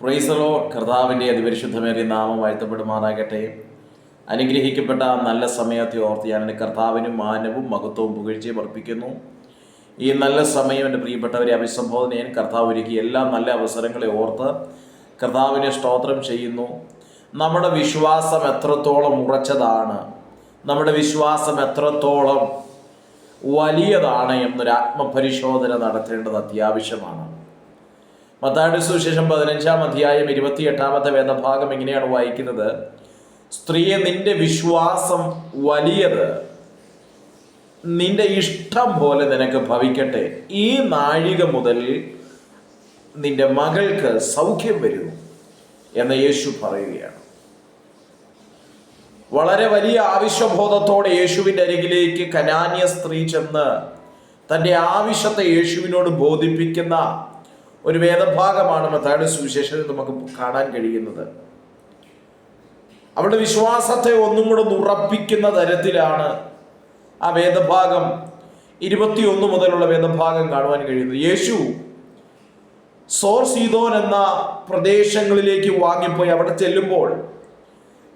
പ്രൈസറോ കർത്താവിന്റെ അതിപരിശുദ്ധമേറിയ നാമം വാഴ്ത്തപ്പെടുമാറാകട്ടെ. അനുഗ്രഹിക്കപ്പെട്ട നല്ല സമയത്തെ ഓർത്ത് ഞാൻ എന്റെ കർത്താവിനും മാനവും മഹത്വവും പുകഴ്ചയും അർപ്പിക്കുന്നു. ഈ നല്ല സമയം എന്റെ പ്രിയപ്പെട്ടവരെ അഭിസംബോധന ഞാൻ കർത്താവ് ഒരുക്കി എല്ലാ നല്ല അവസരങ്ങളെ ഓർത്ത് കർത്താവിനെ സ്തോത്രം ചെയ്യുന്നു. നമ്മുടെ വിശ്വാസം എത്രത്തോളം ഉറച്ചതാണ്. നമ്മുടെ വിശ്വാസം എത്രത്തോളം വലിയതാണ് എന്നൊരു ആത്മപരിശോധന നടത്തേണ്ടത് അത്യാവശ്യമാണ്. മത്തായുടെ സുവിശേഷം പതിനഞ്ചാം അധ്യായം ഇരുപത്തി എട്ടാമത്തെ വേദ ഭാഗം എങ്ങനെയാണ് വായിക്കുന്നത്. സ്ത്രീയെ നിന്റെ വിശ്വാസം വലിയത് നിന്റെ ഇഷ്ടം പോലെ നിനക്ക് ഭവിക്കട്ടെ. ഈ നാഴിക മുതൽ നിന്റെ മകൾക്ക് സൗഖ്യം വരുന്നു എന്ന് യേശു പറയുകയാണ്. വളരെ വലിയ ആവശ്യബോധത്തോടെ യേശുവിന്റെ അരികിലേക്ക് കനാന്യ സ്ത്രീ ചെന്ന് തന്റെ ആവശ്യത്തെ യേശുവിനോട് ബോധിപ്പിക്കുന്ന ഒരു വേദഭാഗമാണ് മത്തായുടെ സുവിശേഷത്തിൽ നമുക്ക് കാണാൻ കഴിയുന്നത്. അവരുടെ വിശ്വാസത്തെ ഒന്നും കൂടെ ഉറപ്പിക്കുന്ന തരത്തിലാണ് ആ വേദഭാഗം ഇരുപത്തിയൊന്ന് മുതലുള്ള വേദഭാഗം കാണുവാൻ കഴിയുന്നത്. യേശു സോർ സീതോൻ എന്ന പ്രദേശങ്ങളിലേക്ക് വാങ്ങിപ്പോയി. അവിടെ ചെല്ലുമ്പോൾ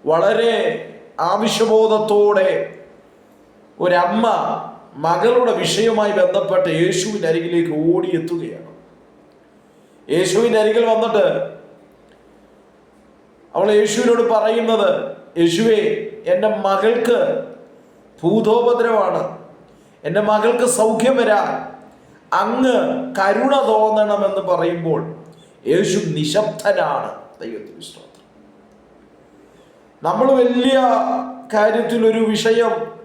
വളരെ ആവശ്യബോധത്തോടെ ഒരമ്മ മകളുടെ വിഷയവുമായി ബന്ധപ്പെട്ട് യേശുവിന്റെ അരികിലേക്ക് ഓടിയെത്തുകയാണ്. യേശുവിന്റെ അരികിൽ വന്നിട്ട് അവൾ യേശുവിനോട് പറയുന്നത് യേശുവേ എന്റെ മകൾക്ക് ഭൂതോപദ്രവമാണ്. എന്റെ മകൾക്ക് സൗഖ്യം വരാ. അങ്ങ് കരുണ തോന്നണമെന്ന് പറയുമ്പോൾ യേശു നിശബ്ദനാണ്. ദൈവത്തിന് സ്തോത്രം. നമ്മൾ വലിയ കാര്യത്തിലൊരു വിഷയം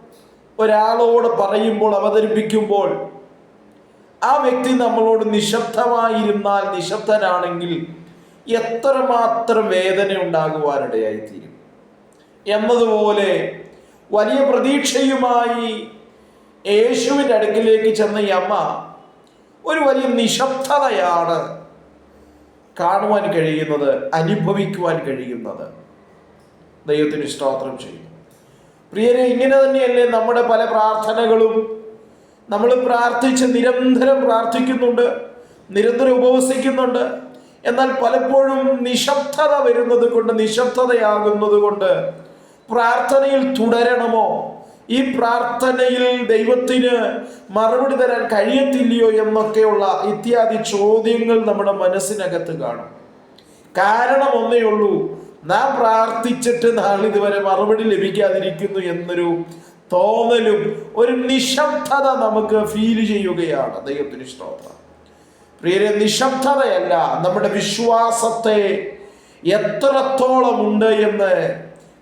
ഒരാളോട് പറയുമ്പോൾ അവതരിപ്പിക്കുമ്പോൾ ആ വ്യക്തി നമ്മളോട് നിശബ്ദമായിരുന്നാൽ നിശബ്ദനാണെങ്കിൽ എത്രമാത്രം വേദന ഉണ്ടാകുവാനിടയായിത്തീരും. എന്നതുപോലെ വലിയ പ്രതീക്ഷയുമായി യേശുവിന്റെ അടുക്കിലേക്ക് ചെന്ന ഈ അമ്മ ഒരു വലിയ നിശബ്ദതയാണ് കാണുവാൻ കഴിയുന്നത് അനുഭവിക്കുവാൻ കഴിയുന്നത്. ദൈവത്തിന് സ്തോത്രം ചെയ്യും. പ്രിയരെ ഇങ്ങനെ തന്നെയല്ലേ നമ്മുടെ പല പ്രാർത്ഥനകളും നമ്മൾ പ്രാർത്ഥിച്ച് നിരന്തരം പ്രാർത്ഥിക്കുന്നുണ്ട് നിരന്തരം ഉപവസിക്കുന്നുണ്ട്. എന്നാൽ പലപ്പോഴും നിശബ്ദത വരുന്നത് കൊണ്ട് നിശബ്ദതയാകുന്നത് കൊണ്ട് പ്രാർത്ഥനയിൽ തുടരണമോ? ഈ പ്രാർത്ഥനയിൽ ദൈവത്തിന് മറുപടി തരാൻ കഴിയത്തില്ലയോ എന്നൊക്കെയുള്ള ഇത്യാദി ചോദ്യങ്ങൾ നമ്മുടെ മനസ്സിനകത്ത് കാണും. കാരണം ഒന്നേ ഉള്ളൂ നാം പ്രാർത്ഥിച്ചിട്ട് നാളിതുവരെ മറുപടി ലഭിക്കാതിരിക്കുന്നു എന്നൊരു തോന്നലും ഒരു നിശബ്ദത നമുക്ക് ഫീൽ ചെയ്യുകയാണ്. ദൈവത്തിന് സ്തോത്രം. പ്രിയരെ നിശബ്ദതയല്ല നമ്മുടെ വിശ്വാസത്തെ എത്രത്തോളം ഉണ്ട് എന്ന്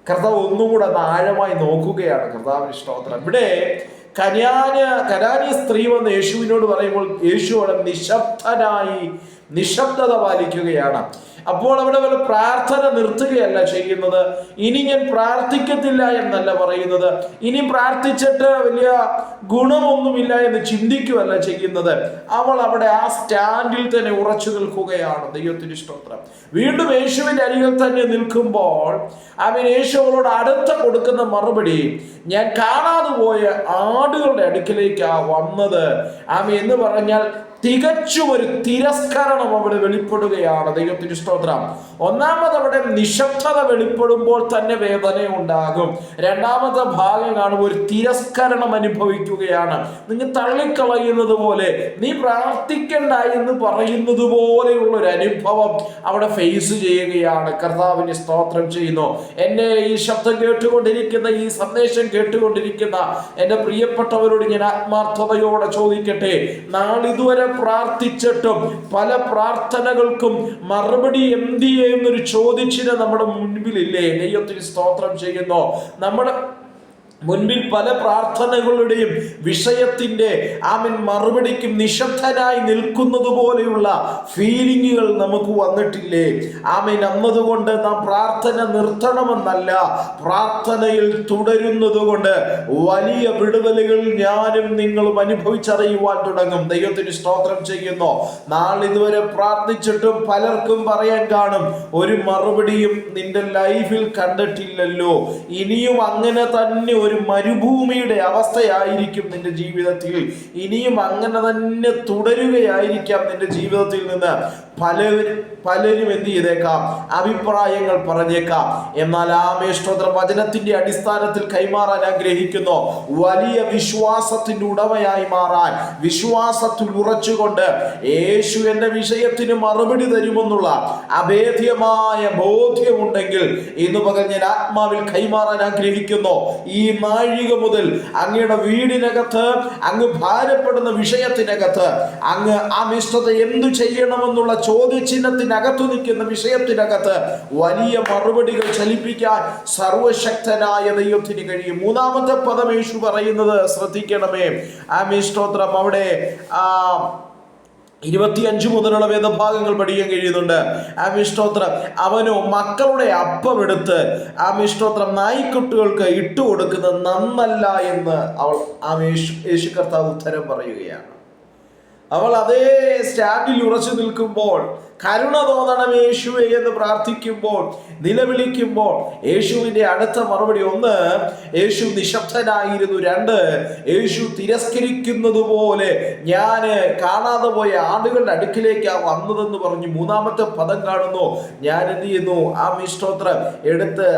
കർത്താവ് ഒന്നും കൂടെ ആഴമായി നോക്കുകയാണ്. കർത്താവിന് സ്തോത്രം. ഇവിടെ കനാന കനാനി സ്ത്രീ വന്ന് യേശുവിനോട് പറയുമ്പോൾ യേശു അവിടെ നിശബ്ദനായി നിശബ്ദത പാലിക്കുകയാണ്. അപ്പോൾ അവിടെ വല്ല പ്രാർത്ഥന നിർത്തുകയല്ല ചെയ്യുന്നത്. ഇനി ഞാൻ പ്രാർത്ഥിക്കത്തില്ല എന്നല്ല പറയുന്നത്. ഇനി പ്രാർത്ഥിച്ചിട്ട് വലിയ ഗുണമൊന്നുമില്ല എന്ന് ചിന്തിക്കുകയല്ല ചെയ്യുന്നത്. അവൾ അവിടെ ആ സ്റ്റാൻഡിൽ തന്നെ ഉറച്ചു നിൽക്കുകയാണ്. ദൈവത്തിന് സ്തോത്രം. വീണ്ടും യേശുവിന്റെ അരികിൽ തന്നെ നിൽക്കുമ്പോൾ അവൻ യേശു അവളോട് അടുത്ത കൊടുക്കുന്ന മറുപടി ഞാൻ കാണാതെ പോയ ആടുകളുടെ അടുക്കിലേക്കാ വന്നത്. ആമ എന്ന് പറഞ്ഞാൽ തികച്ചും ഒരു തിരസ്കരണം അവിടെ വെളിപ്പെടുകയാണ്. ദൈവത്തിന് സ്തോത്രം. ഒന്നാമത് അവിടെ നിശബ്ദത വെളിപ്പെടുമ്പോൾ തന്നെ വേദന ഉണ്ടാകും രണ്ടാമത്തെ ഭാഗം കാണുമ്പോൾ ഒരു തിരസ്കരണം അനുഭവിക്കുകയാണ്. നിങ്ങൾ തള്ളിക്കളയുന്നത് പോലെ നീ പ്രാർത്ഥിക്കണ്ട എന്ന് പറയുന്നത് പോലെയുള്ള ഒരു അനുഭവം അവിടെ ഫേസ് ചെയ്യുകയാണ്. കർത്താവിന് സ്തോത്രം ചെയ്യുന്നു. എന്നെ ഈ ശബ്ദം കേട്ടുകൊണ്ടിരിക്കുന്ന ഈ സന്ദേശം കേട്ടുകൊണ്ടിരിക്കുന്ന എന്റെ പ്രിയപ്പെട്ടവരോട് ഞാൻ ആത്മാർത്ഥതയോടെ ചോദിക്കട്ടെ. നാളിതുവരെ പ്രാർത്ഥിച്ചിട്ടും പല പ്രാർത്ഥനകൾക്കും മറുപടി എന്തിയെ എന്നൊരു ചോദിച്ചിന് നമ്മുടെ മുൻപിലില്ലേ? നെയ്യത്തിന് സ്തോത്രം ചെയ്യുന്നു. നമ്മുടെ മുൻപിൽ പല പ്രാർത്ഥനകളുടെയും വിഷയത്തിന്റെ ആമിൻ മറുപടിക്കും നിശബ്ദനായി നിൽക്കുന്നത് പോലെയുള്ള ഫീലിങ്ങുകൾ നമുക്ക് വന്നിട്ടില്ലേ? ആമിൻ അന്നതുകൊണ്ട് നാം പ്രാർത്ഥന നിർത്തണമെന്നല്ല പ്രാർത്ഥനയിൽ തുടരുന്നത് കൊണ്ട് വലിയ വിടുതലുകൾ ഞാനും നിങ്ങളും അനുഭവിച്ചറിയുവാൻ തുടങ്ങും. ദൈവത്തിന് സ്തോത്രം ചെയ്യുന്നു. നാളിതുവരെ പ്രാർത്ഥിച്ചിട്ടും പലർക്കും പറയാൻ കാണും ഒരു മറുപടിയും നിന്റെ ലൈഫിൽ കണ്ടിട്ടില്ലല്ലോ. ഇനിയും അങ്ങനെ തന്നെ ഒരു മരുഭൂമിയുടെ അവസ്ഥയായിരിക്കും നിന്റെ ജീവിതത്തിൽ. ഇനിയും അങ്ങനെ തന്നെ തുടരുകയായിരിക്കാം നിന്റെ ജീവിതത്തിൽ നിന്ന്. പലരും പലരും എന്ത് ചെയ്തേക്കാം? അഭിപ്രായങ്ങൾ പറഞ്ഞേക്കാം. എന്നാൽ ആമേഷ്ടോത്ര വചനത്തിന്റെ അടിസ്ഥാനത്തിൽ കൈമാറാൻ ആഗ്രഹിക്കുന്നു. വലിയ വിശ്വാസത്തിന്റെ ഉടമയായി മാറാൻ വിശ്വാസത്തിൽ ഉറച്ചുകൊണ്ട് യേശു എന്റെ വിഷയത്തിന് മറുപടി തരുമെന്നുള്ള അഭേദ്യമായ ബോധ്യമുണ്ടെങ്കിൽ ഇന്ന് പകൽ ഞാൻ ആത്മാവിൽ കൈമാറാൻ ആഗ്രഹിക്കുന്നു. ഈ നാഴിക മുതൽ അങ്ങയുടെ വീടിനകത്ത് അങ്ങ് ഭാരപ്പെടുന്ന വിഷയത്തിനകത്ത് അങ്ങ് ആ മിഷ്ടത എന്തു ചെയ്യണമെന്നുള്ള ചോദ്യചിഹ്നത്തിനകത്തു നിൽക്കുന്ന വിഷയത്തിനകത്ത് വലിയ മറുപടികൾ ചലിപ്പിക്കാൻ സർവശക്തനായ ദൈവത്തിന് കഴിയും. മൂന്നാമത്തെ പദം യേശു പറയുന്നത് ശ്രദ്ധിക്കണമേ. ആ ആമിഷ്ടോത്രം അവിടെ ആ ഇരുപത്തിയഞ്ച് മുതലുള്ള വേദഭാഗങ്ങൾ പഠിക്കാൻ കഴിയുന്നുണ്ട്. ആ മിഷ്ടോത്രം അവനോ മക്കളുടെ അപ്പം എടുത്ത് മിഷ്ടോത്രം നായ്ക്കുട്ടികൾക്ക് ഇട്ടുകൊടുക്കുന്നത് നന്നല്ല എന്ന് അവൾ ആ യേശു യേശു കർത്താവ് ഉത്തരം പറയുകയാണ്. അവൾ അതേ സ്റ്റാൻഡിൽ ഉറച്ചു നിൽക്കുമ്പോൾ കരുണ തോന്നണം യേശുവെ എന്ന് പ്രാർത്ഥിക്കുമ്പോൾ നിലവിളിക്കുമ്പോൾ യേശുവിന്റെ അടുത്ത മറുപടി ഒന്ന് യേശു നിശബ്ദനായിരുന്നു. രണ്ട് യേശു തിരസ്കരിക്കുന്നത് പോലെ ഞാൻ കാണാതെ പോയ ആളുകളുടെ അടുക്കിലേക്കാ വന്നതെന്ന് പറഞ്ഞു. മൂന്നാമത്തെ പദം കാണുന്നു ഞാൻ എന്ത് ചെയ്യുന്നു? ആ മിഷ്ടോത്രം എടുത്ത്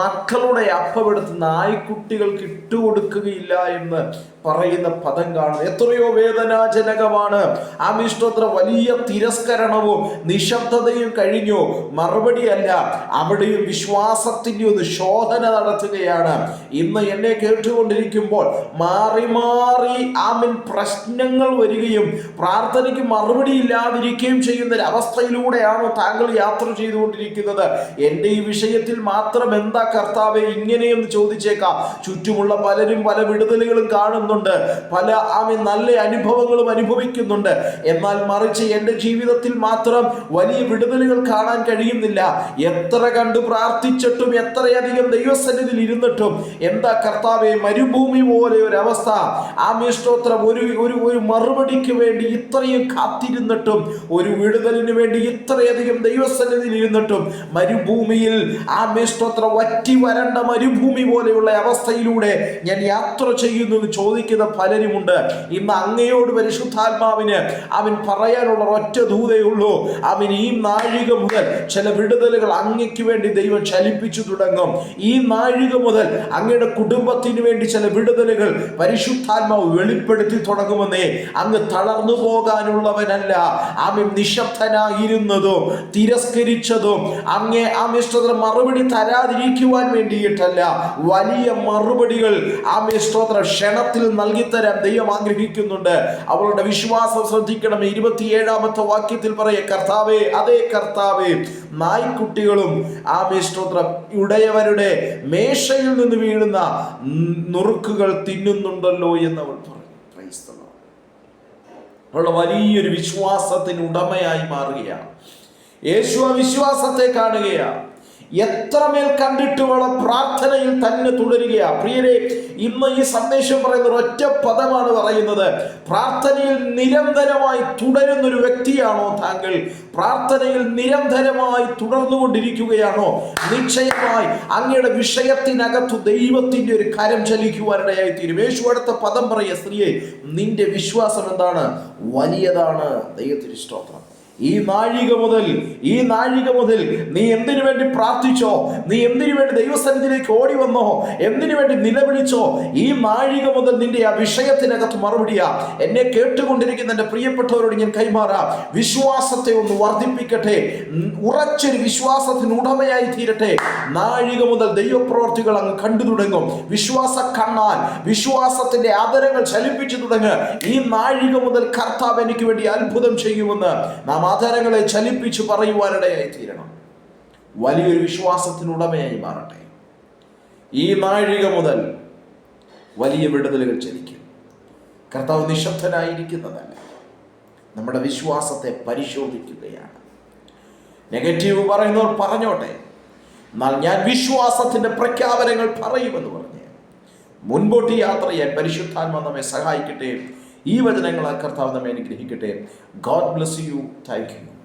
മക്കളുടെ അപ്പം എടുത്ത് നായ്ക്കുട്ടികൾക്ക് ഇട്ടുകൊടുക്കുകയില്ല എന്ന് പറയുന്ന പദം കാണുന്നത്. എത്രയോ വേദനാജനകമാണ്. ആ മിഷ്ടോത്ര വലിയ തിരസ്കരണവും നിശബ്ദതയും കഴിഞ്ഞു. മറുപടിയല്ല അവിടെയും വിശ്വാസത്തിന്റെ ഒരു ശോധന നടത്തുകയാണ്. ഇന്ന് എന്നെ കേട്ടുകൊണ്ടിരിക്കുമ്പോൾ മാറി മാറി ആമിൻ പ്രശ്നങ്ങൾ വരികയും പ്രാർത്ഥനയ്ക്ക് മറുപടി ഇല്ലാതിരിക്കുകയും ചെയ്യുന്ന ഒരു അവസ്ഥയിലൂടെയാണ് താങ്കൾ യാത്ര ചെയ്തുകൊണ്ടിരിക്കുന്നത്. എന്റെ ഈ വിഷയത്തിൽ മാത്രം എന്താ കർത്താവെ ഇങ്ങനെയെന്ന് ചോദിച്ചേക്കാം. ചുറ്റുമുള്ള പലരും പല വിടുതലുകളും കാണുന്നുണ്ട്. പല ആമി നല്ല അനുഭവങ്ങളും അനുഭവിക്കുന്നുണ്ട്. എന്നാൽ മറിച്ച് എന്റെ ജീവിതത്തിൽ മാത്രം വലിയ വിടുതലുകൾ കാണാൻ കഴിയുന്നില്ല. എത്ര കണ്ട് പ്രാർത്ഥിച്ചിട്ടും എത്രയധികം ദൈവസന്നിധിയിൽ ഇരുന്നിട്ടും എന്താ കർത്താവെ മരുഭൂമി പോലെ ഒരു അവസ്ഥ ആമേഷ്ടോത്രം ഒരു ഒരു ഒരു മറുപടിക്ക് വേണ്ടി ഇത്രയും കാത്തിരുന്നിട്ടും ഒരു വിടുതലിന് വേണ്ടി ഇത്രയധികം ദൈവസന്നിധിയിൽ ഇരുന്നിട്ടും മരുഭൂമിയിൽ ആമേഷ്ടോത്രം വറ്റി വരണ്ട മരുഭൂമി പോലെയുള്ള അവസ്ഥയിലൂടെ ഞാൻ യാത്ര ചെയ്യുന്നു എന്ന് ചോദിക്കുന്ന പലരുമുണ്ട്. ഇന്ന് അങ്ങയോട് പരിശുദ്ധാത്മാവിന് അവൻ പറയാനുള്ള ഒറ്റ ഉള്ളൂ. അവൻ ഈ നാഴിക മുതൽ ചില വിടുതലുകൾ അങ്ങയ്ക്ക് വേണ്ടി ദൈവം ചലിപ്പിച്ചു തുടങ്ങും. ഈ നാഴിക മുതൽ അങ്ങയുടെ കുടുംബത്തിന് വേണ്ടി ചില വിടുതലുകൾ പരിശുദ്ധാത്മാവ് വെളിപ്പെടുത്തി തുടങ്ങുമെന്നേ അങ്ങ് തളർന്നു പോകാനുള്ളവനല്ല. അവൻ നിശബ്ദനായിരുന്നതും തിരസ്കരിച്ചതും അങ്ങേ ആ ആമിഷ്ടത്തിന് മറുപടി തരാതിരിക്കുവാൻ വേണ്ടിയിട്ടല്ല. വലിയ മറുപടികൾ ആ ആമിഷ്ടോത്ര ക്ഷണത്തിൽ നൽകിത്തരാൻ ദൈവം ആഗ്രഹിക്കുന്നുണ്ട്. അവളുടെ വിശ്വാസം ശ്രദ്ധിക്കണം. ഇരുപത്തിയേഴാമത്തെ വാക്യത്തിൽ പറയേ കർത്താവേ അതേ കർത്താവേ നായ്ക്കുട്ടികളും ആമിഷ്ടോത്രം ഉടയവരുടെ മേശയിൽ നിന്ന് വീഴുന്ന നുറുക്കുകൾ തിന്നുന്നുണ്ടല്ലോ എന്ന് അവൾ പറഞ്ഞു അവളുടെ വലിയൊരു വിശ്വാസത്തിന് ഉടമയായി മാറുകയാണ്. യേശു ആ വിശ്വാസത്തെ കാണുകയാണ്. എത്രമേൽ കണ്ടിട്ട് അവളെ പ്രാർത്ഥനയിൽ തന്നെ തുടരുക പ്രിയരെ ഇന്ന് ഈ സന്ദേശം പറയുന്ന ഒറ്റ പദമാണ് പറയുന്നത്. പ്രാർത്ഥനയിൽ നിരന്തരമായി തുടരുന്ന ഒരു വ്യക്തിയാണോ താങ്കൾ? പ്രാർത്ഥനയിൽ നിരന്തരമായി തുടർന്നുകൊണ്ടിരിക്കുകയാണോ? നിശ്ചയമായി അങ്ങയുടെ വിഷയത്തിനകത്തു ദൈവത്തിന്റെ ഒരു കരം ചലിക്കുവാനിടയായി തീരും. യേശു അടുത്ത പദം പറയുക സ്ത്രീയെ നിന്റെ വിശ്വാസം എന്താണ്? വലിയതാണ്. ദൈവത്തിന് സ്തോത്രം. ഈ നാഴിക മുതൽ ഈ നാഴിക മുതൽ നീ എന്തിനു വേണ്ടി പ്രാർത്ഥിച്ചോ? നീ എന്തിനു വേണ്ടി ദൈവസന്നിധിയിലേക്ക് ഓടി വന്നോ? എന്തിനു വേണ്ടി നിലവിളിച്ചോ? ഈ നാഴിക മുതൽ നിന്റെ ആ വിഷയത്തിനകത്ത് മറുപടിയാ. എന്നെ കേട്ടുകൊണ്ടിരിക്കുന്ന എന്റെ പ്രിയപ്പെട്ടവരോട് ഞാൻ കൈമാറാം. വിശ്വാസത്തെ ഒന്ന് വർദ്ധിപ്പിക്കട്ടെ. ഉറച്ചൊരു വിശ്വാസത്തിന് ഉടമയായി തീരട്ടെ. നാഴിക മുതൽ ദൈവപ്രവർത്തികൾ അങ്ങ് കണ്ടു തുടങ്ങും. വിശ്വാസ കണ്ണാൽ വിശ്വാസത്തിന്റെ ആദരങ്ങൾ ചലിപ്പിച്ചു തുടങ്ങ്. ഈ നാഴിക മുതൽ കർത്താവ് എനിക്ക് വേണ്ടി അത്ഭുതം ചെയ്യുമെന്ന് നാം ആധാരങ്ങളെ ചലിപ്പിച്ചു പറയുവാനിടയായി തീരണം. വലിയൊരു വിശ്വാസത്തിനുടമയായി മാറട്ടെ. ഈ നാഴിക മുതൽ വലിയ വിടുതലുകൾ ചലിക്കും. കർത്താവ് നിശബ്ദനായിരിക്കുന്നതല്ല. നമ്മുടെ വിശ്വാസത്തെ പരിശോധിക്കുകയാണ്. നെഗറ്റീവ് പറയുന്നവർ പറഞ്ഞോട്ടെ. എന്നാൽ ഞാൻ വിശ്വാസത്തിന്റെ പ്രഖ്യാപനങ്ങൾ പറയുമെന്ന് പറഞ്ഞു മുൻപോട്ട് യാത്ര ചെയ്യാൻ പരിശുദ്ധാത്മ നമ്മെ സഹായിക്കട്ടെ ഈ വചനങ്ങളാൽ കർത്താവ് നമ്മെ അനുഗ്രഹിക്കട്ടെ. God bless you thank you.